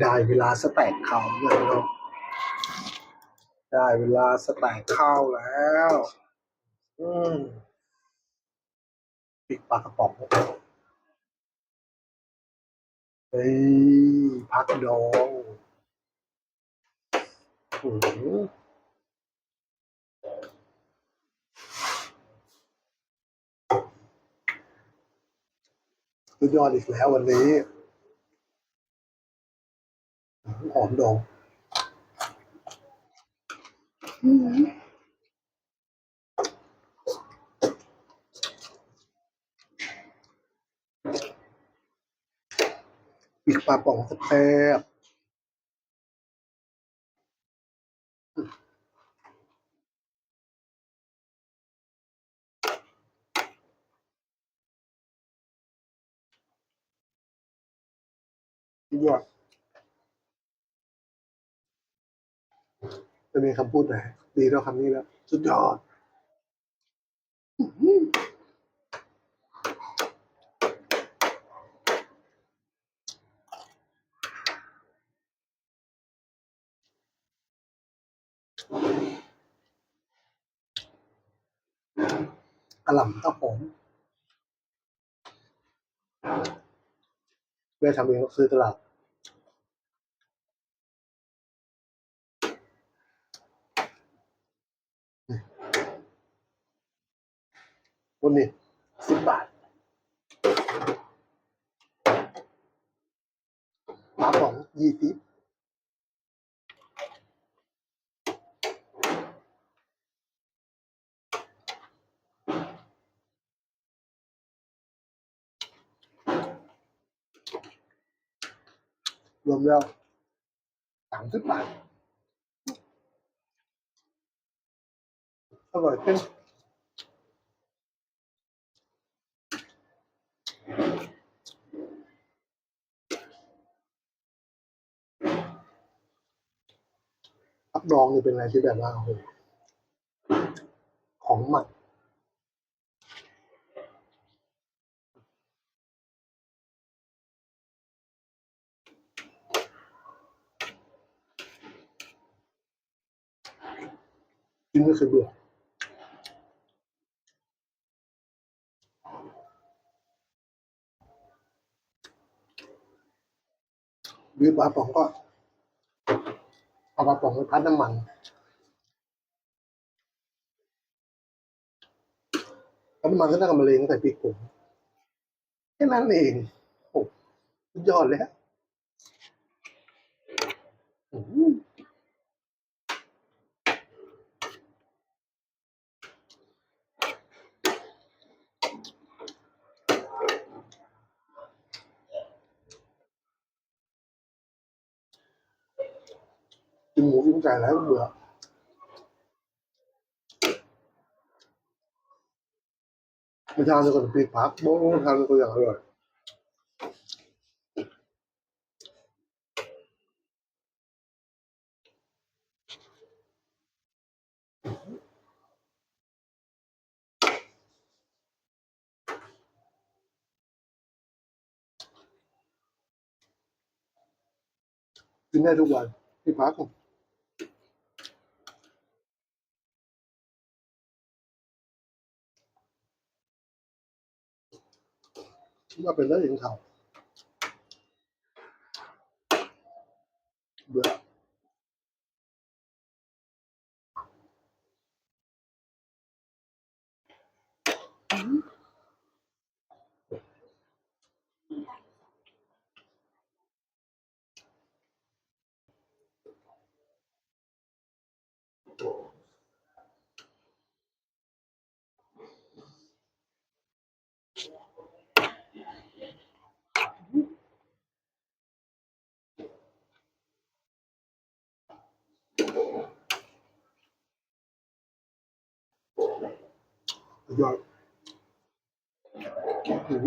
ได้เวลาสแต็กข้าวแล้วเนาะได้เวลาสแต็กข้าวแล้ว อืมปิดปลากระป๋องเฮ้ยพักดองอืมสุดยอดอีกแล้ววันนี้ หอมดองปีกปลาป่องแซ่บยอด จะมีคำพูดไหนดีแล้วคำนี้แล้ว สุดยอดกระหล่ำครับผมแม่ทำเองก็ซื้อตลาด วันนี้สิบบาทหมาป๋องยี่สิบรวมแล้วสามสิบบาทอร่อยเป็น พักดองนี่เป็นอะไรที่แบบว่าโอ้โหของหมักกินไม่เคยเบื่อวิปลาป๋องก็ เอาปลาป๋องไปพัดน้ำมันแล้วน้ำมันก็น่ากำมะเร็งใส่ปีกผมแค่นั้นเองโอ้สุดยอดเลยฮะอื้ กินหมูกินไก่แล้วเบื่อไม่ทานเลยก่อนปีกผักโบ้งทานตัวอย่างอร่อยกินได้ทุกวันพี่พัก ว่าเป็นเรื่องของเขาเบื่อ สุดยอดโ